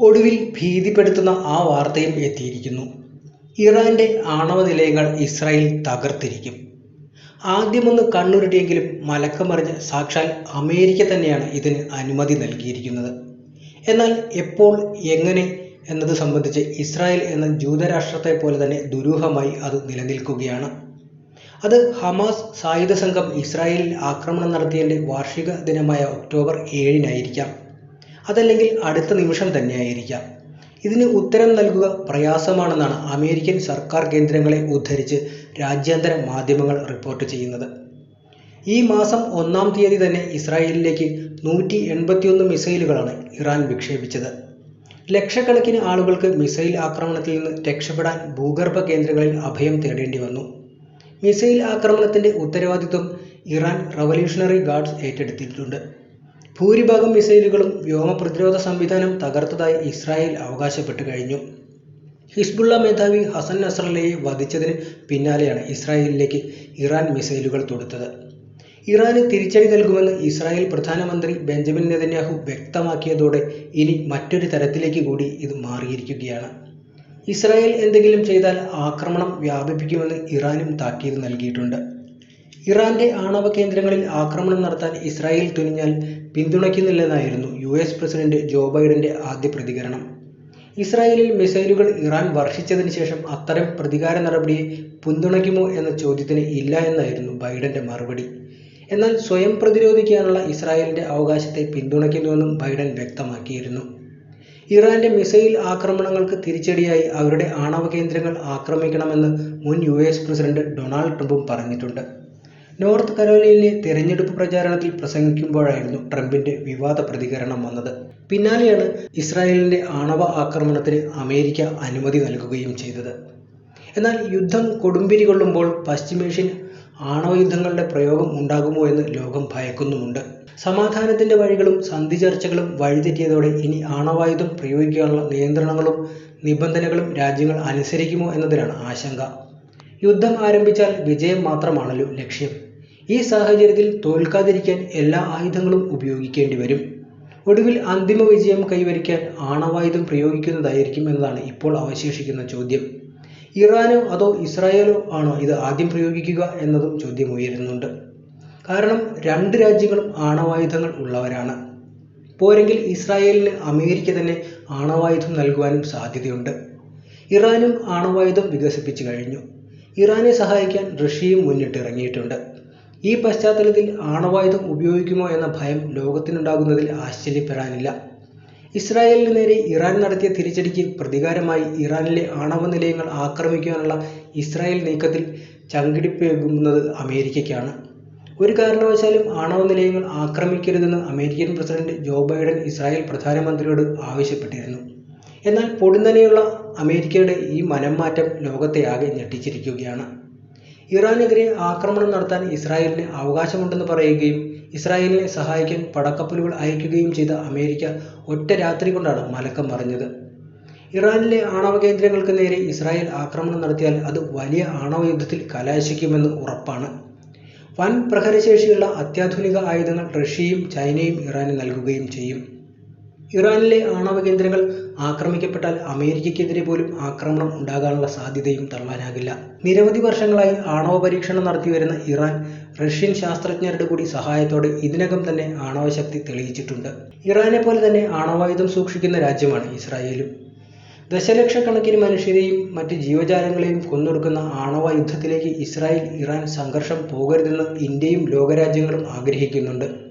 ഒടുവിൽ ഭീതിപ്പെടുത്തുന്ന ആ വാർത്തയും എത്തിയിരിക്കുന്നു. ഇറാന്റെ ആണവ നിലയങ്ങൾ ഇസ്രായേൽ തകർത്തിരിക്കും. ആദ്യമൊന്ന് കണ്ണുരുട്ടിയെങ്കിലും മലക്കം മറിഞ്ഞ് സാക്ഷാൽ അമേരിക്ക തന്നെയാണ് ഇതിന് അനുമതി നൽകിയിരിക്കുന്നത്. എന്നാൽ എപ്പോൾ എങ്ങനെ എന്നത് സംബന്ധിച്ച് ഇസ്രായേൽ എന്ന ജൂതരാഷ്ട്രത്തെ പോലെ തന്നെ ദുരൂഹമായി അത് നിലനിൽക്കുകയാണ്. അത് ഹമാസ് സായുധ സംഘം ഇസ്രായേലിൽ ആക്രമണം നടത്തിയതിന്റെ വാർഷിക ദിനമായ ഒക്ടോബർ ഏഴിനായിരിക്കാം. അതല്ലെങ്കിൽ അടുത്ത നിമിഷം തന്നെയായിരിക്കാം. ഇതിന് ഉത്തരം നൽകുക പ്രയാസമാണെന്നാണ് അമേരിക്കൻ സർക്കാർ കേന്ദ്രങ്ങളെ ഉദ്ധരിച്ച് രാജ്യാന്തര മാധ്യമങ്ങൾ റിപ്പോർട്ട് ചെയ്യുന്നത്. ഈ മാസം ഒന്നാം തീയതി തന്നെ ഇസ്രായേലിലേക്ക് നൂറ്റി എൺപത്തിയൊന്ന് മിസൈലുകളാണ് ഇറാൻ വിക്ഷേപിച്ചത്. ലക്ഷക്കണക്കിന് ആളുകൾക്ക് മിസൈൽ ആക്രമണത്തിൽ നിന്ന് രക്ഷപ്പെടാൻ ഭൂഗർഭ കേന്ദ്രങ്ങളിൽ അഭയം തേടേണ്ടി വന്നു. മിസൈൽ ആക്രമണത്തിന്റെ ഉത്തരവാദിത്വം ഇറാൻ റവല്യൂഷണറി ഗാർഡ്സ് ഏറ്റെടുത്തിട്ടുണ്ട്. ഭൂരിഭാഗം മിസൈലുകളും വ്യോമ പ്രതിരോധ സംവിധാനം തകർത്തതായി ഇസ്രായേൽ അവകാശപ്പെട്ടു കഴിഞ്ഞു. ഹിസ്ബുള്ള മേധാവി ഹസൻ നസ്രല്ലയെ വധിച്ചതിന് പിന്നാലെയാണ് ഇസ്രായേലിലേക്ക് ഇറാൻ മിസൈലുകൾ തൊടുത്തത്. ഇറാന് തിരിച്ചടി നൽകുമെന്ന് ഇസ്രായേൽ പ്രധാനമന്ത്രി ബെഞ്ചമിൻ നെതന്യാഹു വ്യക്തമാക്കിയതോടെ ഇനി മറ്റൊരു തരത്തിലേക്ക് കൂടി ഇത് മാറിയിരിക്കുകയാണ്. ഇസ്രായേൽ എന്തെങ്കിലും ചെയ്താൽ ആക്രമണം വ്യാപിപ്പിക്കുമെന്ന് ഇറാനും താക്കീത് നൽകിയിട്ടുണ്ട്. ഇറാന്റെ ആണവ കേന്ദ്രങ്ങളിൽ ആക്രമണം നടത്താൻ ഇസ്രായേൽ തുനിഞ്ഞാൽ പിന്തുണയ്ക്കുന്നില്ലെന്നായിരുന്നു യു എസ് പ്രസിഡന്റ് ജോ ബൈഡന്റെ ആദ്യ പ്രതികരണം. ഇസ്രായേലിൽ മിസൈലുകൾ ഇറാൻ വർഷിച്ചതിന് ശേഷം അത്തരം പ്രതികാര നടപടിയെ പിന്തുണയ്ക്കുമോ എന്ന ചോദ്യത്തിന് ഇല്ല എന്നായിരുന്നു ബൈഡന്റെ മറുപടി. എന്നാൽ സ്വയം പ്രതിരോധിക്കാനുള്ള ഇസ്രായേലിന്റെ അവകാശത്തെ പിന്തുണയ്ക്കുന്നുവെന്നും ബൈഡൻ വ്യക്തമാക്കിയിരുന്നു. ഇറാന്റെ മിസൈൽ ആക്രമണങ്ങൾക്ക് തിരിച്ചടിയായി അവരുടെ ആണവ കേന്ദ്രങ്ങൾ ആക്രമിക്കണമെന്ന് മുൻ യു എസ് പ്രസിഡന്റ് ഡൊണാൾഡ് ട്രംപും പറഞ്ഞിട്ടുണ്ട്. നോർത്ത് കരോലയിലെ തെരഞ്ഞെടുപ്പ് പ്രചാരണത്തിൽ പ്രസംഗിക്കുമ്പോഴായിരുന്നു ട്രംപിന്റെ വിവാദ പ്രതികരണം വന്നത്. പിന്നാലെയാണ് ഇസ്രായേലിന്റെ ആണവ ആക്രമണത്തിന് അമേരിക്ക അനുമതി നൽകുകയും ചെയ്തത്. എന്നാൽ യുദ്ധം കൊടുമ്പിരി കൊള്ളുമ്പോൾ പശ്ചിമേഷ്യൻ ആണവ യുദ്ധങ്ങളുടെ പ്രയോഗം ഉണ്ടാകുമോ എന്ന് ലോകം ഭയക്കുന്നുമുണ്ട്. സമാധാനത്തിന്റെ വഴികളും സന്ധി ചർച്ചകളും വഴിതെറ്റിയതോടെ ഇനി ആണവായുധം പ്രയോഗിക്കാനുള്ള നിയന്ത്രണങ്ങളും നിബന്ധനകളും രാജ്യങ്ങൾ അനുസരിക്കുമോ എന്നതിലാണ് ആശങ്ക. യുദ്ധം ആരംഭിച്ചാൽ വിജയം മാത്രമാണല്ലോ ലക്ഷ്യം. ഈ സാഹചര്യത്തിൽ തോൽക്കാതിരിക്കാൻ എല്ലാ ആയുധങ്ങളും ഉപയോഗിക്കേണ്ടി വരും. ഒടുവിൽ അന്തിമ വിജയം കൈവരിക്കാൻ ആണവായുധം പ്രയോഗിക്കുന്നതായിരിക്കും എന്നതാണ് ഇപ്പോൾ അവശേഷിക്കുന്ന ചോദ്യം. ഇറാനോ അതോ ഇസ്രായേലോ ആണോ ഇത് ആദ്യം പ്രയോഗിക്കുക എന്നതും ചോദ്യം ഉയരുന്നുണ്ട്. കാരണം രണ്ട് രാജ്യങ്ങളും ആണവായുധങ്ങൾ ഉള്ളവരാണ്. പോരെങ്കിൽ ഇസ്രായേലിന് അമേരിക്ക തന്നെ ആണവായുധം നൽകുവാനും സാധ്യതയുണ്ട്. ഇറാനും ആണവായുധം വികസിപ്പിച്ചു കഴിഞ്ഞു. ഇറാനെ സഹായിക്കാൻ റഷ്യയും മുന്നിട്ടിറങ്ങിയിട്ടുണ്ട്. ഈ പശ്ചാത്തലത്തിൽ ആണവായുധം ഉപയോഗിക്കുമോ എന്ന ഭയം ലോകത്തിനുണ്ടാകുന്നതിൽ ആശ്ചര്യപ്പെടാനില്ല. ഇസ്രായേലിന് നേരെ ഇറാൻ നടത്തിയ തിരിച്ചടിക്ക് പ്രതികാരമായി ഇറാനിലെ ആണവ നിലയങ്ങൾ ആക്രമിക്കാനുള്ള ഇസ്രായേൽ നീക്കത്തിൽ ചങ്കിടിപ്പേകുന്നത് അമേരിക്കയ്ക്കാണ്. ഒരു കാരണവശാലും ആണവ നിലയങ്ങൾ ആക്രമിക്കരുതെന്ന് American president Joe Biden Israel പ്രധാനമന്ത്രിയോട് ആവശ്യപ്പെട്ടിരുന്നു. എന്നാൽ പൊടുന്നനെയുള്ള അമേരിക്കയുടെ ഈ മനംമാറ്റം ലോകത്തെ ആകെ ഞെട്ടിച്ചിരിക്കുകയാണ്. ഇറാനെതിരെ ആക്രമണം നടത്താൻ ഇസ്രായേലിന് അവകാശമുണ്ടെന്ന് പറയുകയും ഇസ്രായേലിനെ സഹായിക്കാൻ പടക്കപ്പലുകൾ അയക്കുകയും ചെയ്ത അമേരിക്ക ഒറ്റ രാത്രി കൊണ്ടാണ് മലക്കം മറിഞ്ഞത്. ഇറാനിലെ ആണവ കേന്ദ്രങ്ങൾക്ക് നേരെ ഇസ്രായേൽ ആക്രമണം നടത്തിയാൽ അത് വലിയ ആണവ യുദ്ധത്തിൽ കലാശിക്കുമെന്ന് ഉറപ്പാണ്. വൻ പ്രഹരശേഷിയുള്ള അത്യാധുനിക ആയുധങ്ങൾ റഷ്യയും ചൈനയും ഇറാന് നൽകുകയും ചെയ്യും. ഇറാനിലെ ആണവ കേന്ദ്രങ്ങൾ ആക്രമിക്കപ്പെട്ടാൽ അമേരിക്കയ്ക്കെതിരെ പോലും ആക്രമണം ഉണ്ടാകാനുള്ള സാധ്യതയും തള്ളാനാകില്ല. നിരവധി വർഷങ്ങളായി ആണവ പരീക്ഷണം നടത്തിവരുന്ന ഇറാൻ റഷ്യൻ ശാസ്ത്രജ്ഞരുടെ കൂടി സഹായത്തോടെ ഇതിനകം തന്നെ ആണവശക്തി തെളിയിച്ചിട്ടുണ്ട്. ഇറാനെ പോലെ തന്നെ ആണവായുധം സൂക്ഷിക്കുന്ന രാജ്യമാണ് ഇസ്രായേലും. ദശലക്ഷക്കണക്കിന് മനുഷ്യരെയും മറ്റ് ജീവജാലങ്ങളെയും കൊന്നൊടുക്കുന്ന ആണവ യുദ്ധത്തിലേക്ക് ഇസ്രായേൽ ഇറാൻ സംഘർഷം പോകരുതെന്ന് ഇന്ത്യയും ലോകരാജ്യങ്ങളും ആഗ്രഹിക്കുന്നുണ്ട്.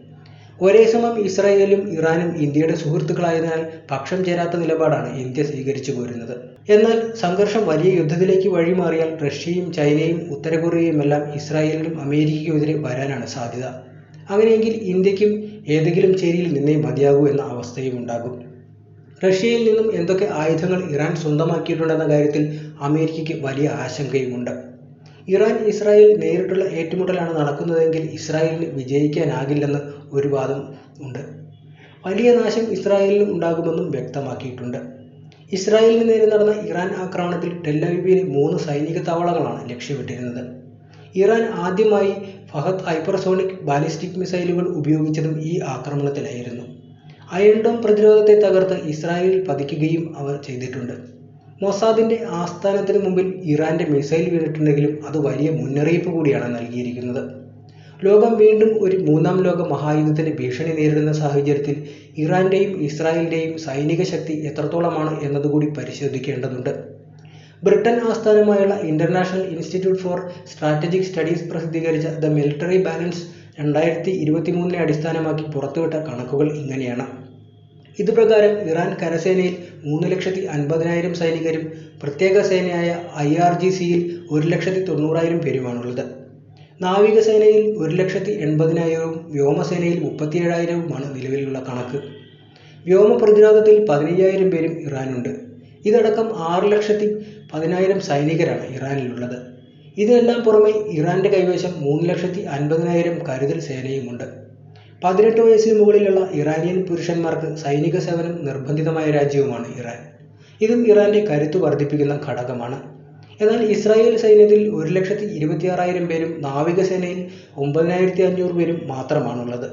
ഒരേ സമയം ഇസ്രായേലും ഇറാനും ഇന്ത്യയുടെ സുഹൃത്തുക്കളായതിനാൽ പക്ഷം ചേരാത്ത നിലപാടാണ് ഇന്ത്യ സ്വീകരിച്ചു പോരുന്നത്. എന്നാൽ സംഘർഷം വലിയ യുദ്ധത്തിലേക്ക് വഴിമാറിയാൽ റഷ്യയും ചൈനയും ഉത്തര കൊറിയയുമെല്ലാം ഇസ്രായേലിനും അമേരിക്കയ്ക്കുമെതിരെ വരാനാണ് സാധ്യത. അങ്ങനെയെങ്കിൽ ഇന്ത്യക്കും ഏതെങ്കിലും ചേരിയിൽ നിന്നേ മതിയാകൂ എന്ന അവസ്ഥയും ഉണ്ടാകും. റഷ്യയിൽ നിന്നും എന്തൊക്കെ ആയുധങ്ങൾ ഇറാൻ സ്വന്തമാക്കിയിട്ടുണ്ടെന്ന കാര്യത്തിൽ അമേരിക്കയ്ക്ക് വലിയ ആശങ്കയുമുണ്ട്. ഇറാൻ ഇസ്രായേൽ നേരിട്ടുള്ള ഏറ്റുമുട്ടലാണ് നടക്കുന്നതെങ്കിൽ ഇസ്രായേലിന് വിജയിക്കാനാകില്ലെന്ന് ഒരു വാദം ഉണ്ട്. വലിയ നാശം ഇസ്രായേലിന് ഉണ്ടാകുമെന്നും വ്യക്തമാക്കിയിട്ടുണ്ട്. ഇസ്രായേലിന് നേരെ നടന്ന ഇറാൻ ആക്രമണത്തിൽ ടെല്ലവിബിയിലെ മൂന്ന് സൈനിക താവളങ്ങളാണ് ലക്ഷ്യമിട്ടിരുന്നത്. ഇറാൻ ആദ്യമായി ഫഹദ് ഹൈപ്പർസോണിക് ബാലിസ്റ്റിക് മിസൈലുകൾ ഉപയോഗിച്ചതും ഈ ആക്രമണത്തിലായിരുന്നു. അയൺഡോം പ്രതിരോധത്തെ തകർത്ത് ഇസ്രായേലിൽ പതിക്കുകയും അവർ ചെയ്തിട്ടുണ്ട്. മൊസാദിന്റെ ആസ്ഥാനത്തിന് മുമ്പിൽ ഇറാന്റെ മിസൈൽ വീണിട്ടുണ്ടെങ്കിലും അത് വലിയ മുന്നറിയിപ്പ് കൂടിയാണ് നൽകിയിരിക്കുന്നത്. ലോകം വീണ്ടും ഒരു മൂന്നാം ലോക മഹായുദ്ധത്തിന് ഭീഷണി നേരിടുന്ന സാഹചര്യത്തിൽ ഇറാന്റെയും ഇസ്രായേലിന്റെയും സൈനിക ശക്തി എത്രത്തോളമാണ് എന്നതുകൂടി പരിശോധിക്കേണ്ടതുണ്ട്. ബ്രിട്ടൻ ആസ്ഥാനമായുള്ള international institute for strategic studies പ്രസിദ്ധീകരിച്ച ദ മിലിറ്ററി ബാലൻസ് രണ്ടായിരത്തി ഇരുപത്തി മൂന്നിനെ അടിസ്ഥാനമാക്കി പുറത്തുവിട്ട കണക്കുകൾ ഇങ്ങനെയാണ്. ഇതുപ്രകാരം ഇറാൻ കരസേനയിൽ മൂന്ന് ലക്ഷത്തി അൻപതിനായിരം സൈനികരും പ്രത്യേക സേനയായ ഐ ആർ ജി സിയിൽ ഒരു ലക്ഷത്തി തൊണ്ണൂറായിരം പേരുമാണുള്ളത്. നാവികസേനയിൽ ഒരു ലക്ഷത്തി എൺപതിനായിരവും വ്യോമസേനയിൽ മുപ്പത്തിയേഴായിരവുമാണ് നിലവിലുള്ള കണക്ക്. വ്യോമ പ്രതിരോധത്തിൽ പതിനയ്യായിരം പേരും ഇറാനുണ്ട്. ഇതടക്കം ആറ് ലക്ഷത്തി പതിനായിരം സൈനികരാണ് ഇറാനിലുള്ളത്. ഇതിനെല്ലാം പുറമെ ഇറാന്റെ കൈവശം മൂന്ന് ലക്ഷത്തി അൻപതിനായിരം കരുതൽ സേനയുമുണ്ട്. പതിനെട്ട് വയസ്സിന് മുകളിലുള്ള ഇറാനിയൻ പുരുഷന്മാർക്ക് സൈനിക സേവനം നിർബന്ധിതമായ രാജ്യവുമാണ് ഇറാൻ. ഇതും ഇറാന്റെ കരുത്ത് വർദ്ധിപ്പിക്കുന്ന ഘടകമാണ്. എന്നാൽ ഇസ്രായേൽ സൈന്യത്തിൽ ഒരു ലക്ഷത്തി ഇരുപത്തിയാറായിരം പേരും നാവികസേനയിൽ ഒമ്പതിനായിരത്തി അഞ്ഞൂറ് പേരും മാത്രമാണുള്ളത്.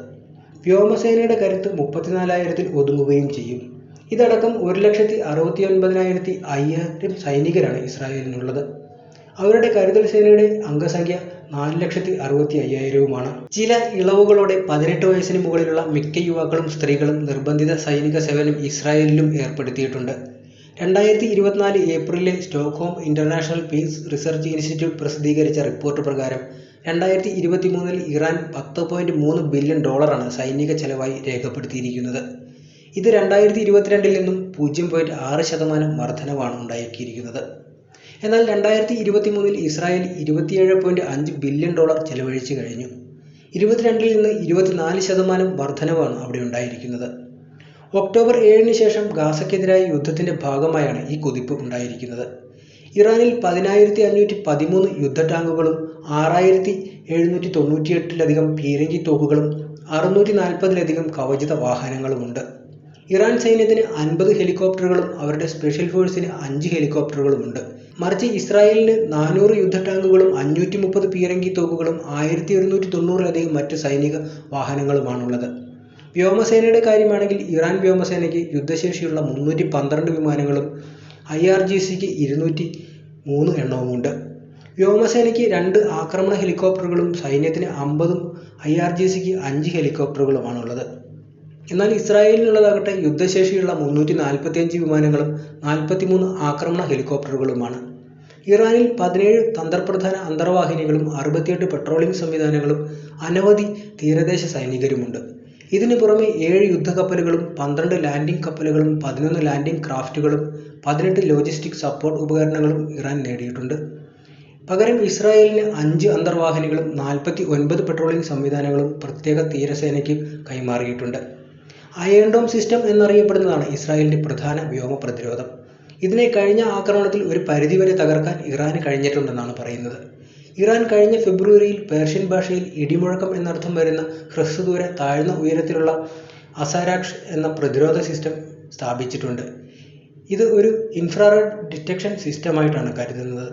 വ്യോമസേനയുടെ കരുത്ത് മുപ്പത്തിനാലായിരത്തിൽ ഒതുങ്ങുകയും ചെയ്യും. ഇതടക്കം ഒരു ലക്ഷത്തി അറുപത്തി ഒൻപതിനായിരത്തി അയ്യായിരം സൈനികരാണ് ഇസ്രായേലിനുള്ളത്. അവരുടെ കരുതൽ സേനയുടെ അംഗസംഖ്യ നാല് ലക്ഷത്തി അറുപത്തി അയ്യായിരവുമാണ്. ചില ഇളവുകളോടെ പതിനെട്ട് വയസ്സിന് മുകളിലുള്ള മിക്ക യുവാക്കളും സ്ത്രീകളും നിർബന്ധിത സൈനിക സേവനം ഇസ്രായേലിലും ഏർപ്പെടുത്തിയിട്ടുണ്ട്. രണ്ടായിരത്തി ഇരുപത്തിനാല് ഏപ്രിലിലെ Stockholm international peace research institute പ്രസിദ്ധീകരിച്ച റിപ്പോർട്ട് പ്രകാരം രണ്ടായിരത്തി ഇരുപത്തി മൂന്നിൽ ഇറാൻ പത്ത് പോയിന്റ് മൂന്ന് ബില്യൺ ഡോളറാണ് സൈനിക ചെലവായി രേഖപ്പെടുത്തിയിരിക്കുന്നത്. ഇത് രണ്ടായിരത്തി ഇരുപത്തിരണ്ടിൽ നിന്നും പൂജ്യം പോയിന്റ് ആറ് ശതമാനം വർധനവാണ് ഉണ്ടാക്കിയിരിക്കുന്നത്. എന്നാൽ രണ്ടായിരത്തി ഇരുപത്തി മൂന്നിൽ ഇസ്രായേൽ ഇരുപത്തിയേഴ് പോയിന്റ് അഞ്ച് ബില്യൺ ഡോളർ ചെലവഴിച്ചു കഴിഞ്ഞു. ഇരുപത്തിരണ്ടിൽ നിന്ന് ഇരുപത്തിനാല് ശതമാനം വർധനവാണ് അവിടെ ഉണ്ടായിരിക്കുന്നത്. ഒക്ടോബർ ഏഴിന് ശേഷം ഗാസയ്ക്കെതിരായ യുദ്ധത്തിന്റെ ഭാഗമായാണ് ഈ കുതിപ്പ് ഉണ്ടായിരിക്കുന്നത്. ഇറാനിൽ പതിനായിരത്തി അഞ്ഞൂറ്റി പതിമൂന്ന് യുദ്ധ ടാങ്കുകളും ആറായിരത്തി എഴുന്നൂറ്റി തൊണ്ണൂറ്റിയെട്ടിലധികം പീരങ്കി തോക്കുകളും അറുന്നൂറ്റി നാൽപ്പതിലധികം കവചിത വാഹനങ്ങളുമുണ്ട്. ഇറാൻ സൈന്യത്തിന് അൻപത് ഹെലികോപ്റ്ററുകളും അവരുടെ സ്പെഷ്യൽ ഫോഴ്സിന് അഞ്ച് ഹെലികോപ്റ്ററുകളുമുണ്ട്. മറിച്ച് ഇസ്രായേലിന് നാനൂറ് യുദ്ധ ടാങ്കുകളും അഞ്ഞൂറ്റി മുപ്പത് പീരങ്കി തോക്കുകളും ആയിരത്തി ഒരുന്നൂറ്റി തൊണ്ണൂറിലധികം മറ്റ് സൈനിക വാഹനങ്ങളുമാണുള്ളത്. വ്യോമസേനയുടെ കാര്യമാണെങ്കിൽ ഇറാൻ വ്യോമസേനയ്ക്ക് യുദ്ധശേഷിയുള്ള മുന്നൂറ്റി പന്ത്രണ്ട് വിമാനങ്ങളും ഐ ആർ ജി സിക്ക് ഇരുന്നൂറ്റി മൂന്ന് എണ്ണവുമുണ്ട്. വ്യോമസേനയ്ക്ക് രണ്ട് ആക്രമണ ഹെലികോപ്റ്ററുകളും സൈന്യത്തിന് അമ്പതും ഐ ആർ ജി സിക്ക് അഞ്ച് ഹെലികോപ്റ്ററുകളുമാണുള്ളത്. എന്നാൽ ഇസ്രായേലിനുള്ളതാകട്ടെ യുദ്ധശേഷിയുള്ള മുന്നൂറ്റി നാൽപ്പത്തിയഞ്ച് വിമാനങ്ങളും നാൽപ്പത്തിമൂന്ന് ആക്രമണ ഹെലികോപ്റ്ററുകളുമാണ്. ഇറാനിൽ പതിനേഴ് തന്ത്രപ്രധാന അന്തർവാഹിനികളും അറുപത്തിയെട്ട് പെട്രോളിംഗ് സംവിധാനങ്ങളും അനവധി തീരദേശ സൈനികരുമുണ്ട്. ഇതിനു പുറമെ ഏഴ് യുദ്ധക്കപ്പലുകളും പന്ത്രണ്ട് ലാൻഡിംഗ് കപ്പലുകളും പതിനൊന്ന് ലാൻഡിംഗ് ക്രാഫ്റ്റുകളും പതിനെട്ട് ലോജിസ്റ്റിക് സപ്പോർട്ട് ഉപകരണങ്ങളും ഇറാൻ നേടിയിട്ടുണ്ട്. പകരം ഇസ്രായേലിന് അഞ്ച് അന്തർവാഹിനികളും നാൽപ്പത്തി ഒൻപത് പെട്രോളിംഗ് സംവിധാനങ്ങളും പ്രത്യേക തീരസേനയ്ക്ക് കൈമാറിയിട്ടുണ്ട്. അയൺ ഡോം സിസ്റ്റം എന്നറിയപ്പെടുന്നതാണ് ഇസ്രായേലിന്റെ പ്രധാന വ്യോമ പ്രതിരോധം. ഇതിനെ കഴിഞ്ഞ ആക്രമണത്തിൽ ഒരു പരിധിവരെ തകർക്കാൻ ഇറാന് കഴിഞ്ഞിട്ടുണ്ടെന്നാണ് പറയുന്നത്. ഇറാൻ കഴിഞ്ഞ ഫെബ്രുവരിയിൽ പേർഷ്യൻ ഭാഷയിൽ ഇടിമുഴക്കം എന്നർത്ഥം വരുന്ന ഹ്രസ്വദൂര താഴ്ന്ന ഉയരത്തിലുള്ള അസാരാക്ഷ് എന്ന പ്രതിരോധ സിസ്റ്റം സ്ഥാപിച്ചിട്ടുണ്ട്. ഇത് ഒരു ഇൻഫ്രാറെഡ് ഡിറ്റക്ഷൻ സിസ്റ്റമായിട്ടാണ് കരുതുന്നത്.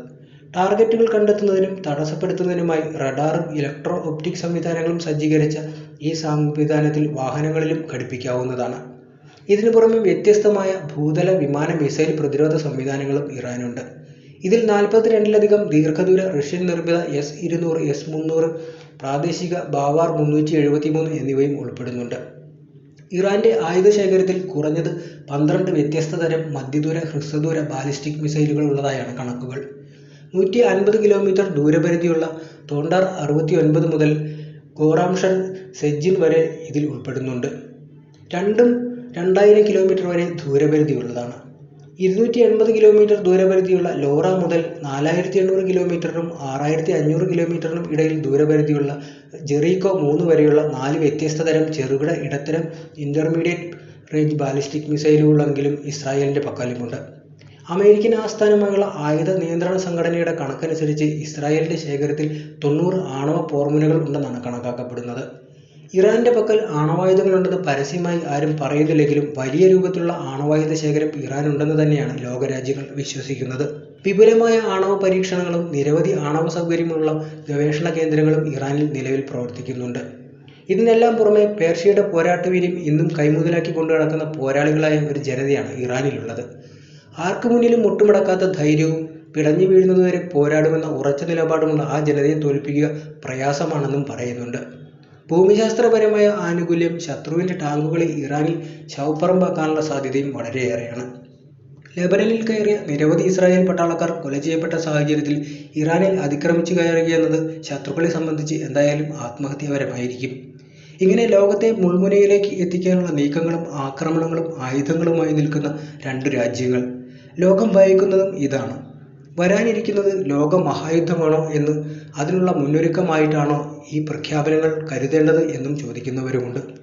ടാർഗറ്റുകൾ കണ്ടെത്തുന്നതിനും തടസ്സപ്പെടുത്തുന്നതിനുമായി റഡാറും ഇലക്ട്രോ ഒപ്റ്റിക് സംവിധാനങ്ങളും സജ്ജീകരിച്ച ഈ സംവിധാനത്തിൽ വാഹനങ്ങളിലും ഘടിപ്പിക്കാവുന്നതാണ്. ഇതിനു പുറമെ വ്യത്യസ്തമായ ഭൂതല വിമാന മിസൈൽ പ്രതിരോധ സംവിധാനങ്ങളും ഇറാനുണ്ട്. ഇതിൽ നാൽപ്പത്തിരണ്ടിലധികം ദീർഘദൂര റഷ്യൻ നിർമ്മിത എസ് ഇരുന്നൂറ് എസ് മുന്നൂറ് പ്രാദേശിക ബാവാർ മുന്നൂറ്റി എഴുപത്തി മൂന്ന് എന്നിവയും ഉൾപ്പെടുന്നുണ്ട്. ഇറാന്റെ ആയുധ ശേഖരത്തിൽ കുറഞ്ഞത് പന്ത്രണ്ട് വ്യത്യസ്ത തരം മധ്യദൂര ഹ്രസ്വദൂര ബാലിസ്റ്റിക് മിസൈലുകൾ ഉള്ളതായാണ് കണക്കുകൾ. നൂറ്റി അൻപത് കിലോമീറ്റർ ദൂരപരിധിയുള്ള തോണ്ടാർ അറുപത്തി ഒൻപത് മുതൽ ഗോറാംഷൻ സെജ്ജിൻ വരെ ഇതിൽ ഉൾപ്പെടുന്നുണ്ട്. രണ്ടും രണ്ടായിരം കിലോമീറ്റർ വരെ ദൂരപരിധിയുള്ളതാണ്. ഇരുന്നൂറ്റി എൺപത് കിലോമീറ്റർ ദൂരപരിധിയുള്ള ലോറ മുതൽ നാലായിരത്തി എണ്ണൂറ് കിലോമീറ്ററിനും ആറായിരത്തി അഞ്ഞൂറ് കിലോമീറ്ററിനും ഇടയിൽ ദൂരപരിധിയുള്ള ജെറീക്കോ മൂന്ന് വരെയുള്ള നാല് വ്യത്യസ്ത തരം ചെറുകിട ഇടത്തരം ഇന്റർമീഡിയറ്റ് റേഞ്ച് ബാലിസ്റ്റിക് മിസൈലുകളെങ്കിലും ഇസ്രായേലിന്റെ പക്കലുമുണ്ട്. അമേരിക്കൻ ആസ്ഥാനമായുള്ള ആയുധ നിയന്ത്രണ സംഘടനയുടെ കണക്കനുസരിച്ച് ഇസ്രായേലിന്റെ ശേഖരത്തിൽ തൊണ്ണൂറ് ആണവ പോർമുനകൾ ഉണ്ടെന്നാണ് കണക്കാക്കപ്പെടുന്നത്. ഇറാന്റെ പക്കൽ ആണവായുധങ്ങളുണ്ടെന്ന് പരസ്യമായി ആരും പറയുന്നില്ലെങ്കിലും വലിയ രൂപത്തിലുള്ള ആണവായുധ ശേഖരം ഇറാനുണ്ടെന്ന് തന്നെയാണ് ലോകരാജ്യങ്ങൾ വിശ്വസിക്കുന്നത്. വിപുലമായ ആണവ പരീക്ഷണങ്ങളും നിരവധി ആണവ സൗകര്യമുള്ള ഗവേഷണ കേന്ദ്രങ്ങളും ഇറാനിൽ നിലവിൽ പ്രവർത്തിക്കുന്നുണ്ട്. ഇതിനെല്ലാം പുറമെ പേർഷ്യയുടെ പോരാട്ടവീര്യം ഇന്നും കൈമുതലാക്കി കൊണ്ടു നടക്കുന്ന പോരാളികളായ ഒരു ജനതയാണ് ഇറാനിലുള്ളത്. ആർക്കു മുന്നിലും മുട്ടുമടക്കാത്ത ധൈര്യവും പിടഞ്ഞു വീഴുന്നതുവരെ പോരാടുമെന്ന ഉറച്ച നിലപാടുമുള്ള ആ ജനതയെ തോൽപ്പിക്കുക പ്രയാസമാണെന്നും പറയുന്നുണ്ട്. ഭൂമിശാസ്ത്രപരമായ ആനുകൂല്യം ശത്രുവിന്റെ ടാങ്കുകളെ ഇറാനിൽ ശവപ്പറമ്പാക്കാനുള്ള സാധ്യതയും വളരെയേറെയാണ്. ലെബനനിൽ കയറിയ നിരവധി ഇസ്രായേൽ പട്ടാളക്കാർ കൊല ചെയ്യപ്പെട്ട സാഹചര്യത്തിൽ ഇറാനിൽ അതിക്രമിച്ചു കയറുകയെന്നത് ശത്രുക്കളെ സംബന്ധിച്ച് എന്തായാലും ആത്മഹത്യാപരമായിരിക്കും. ഇങ്ങനെ ലോകത്തെ മുൾമുനയിലേക്ക് എത്തിക്കാനുള്ള നീക്കങ്ങളും ആക്രമണങ്ങളും ആയുധങ്ങളുമായി നിൽക്കുന്ന രണ്ട് രാജ്യങ്ങൾ. ലോകം ഭയക്കുന്നതും ഇതാണ്. വരാനിരിക്കുന്നത് ലോക മഹായുദ്ധമാണോ എന്ന് അതിനുള്ള മുന്നൊരുക്കമായിട്ടാണോ ഈ പ്രഖ്യാപനങ്ങൾ കരുതേണ്ടത് എന്നും ചോദിക്കുന്നവരുമുണ്ട്.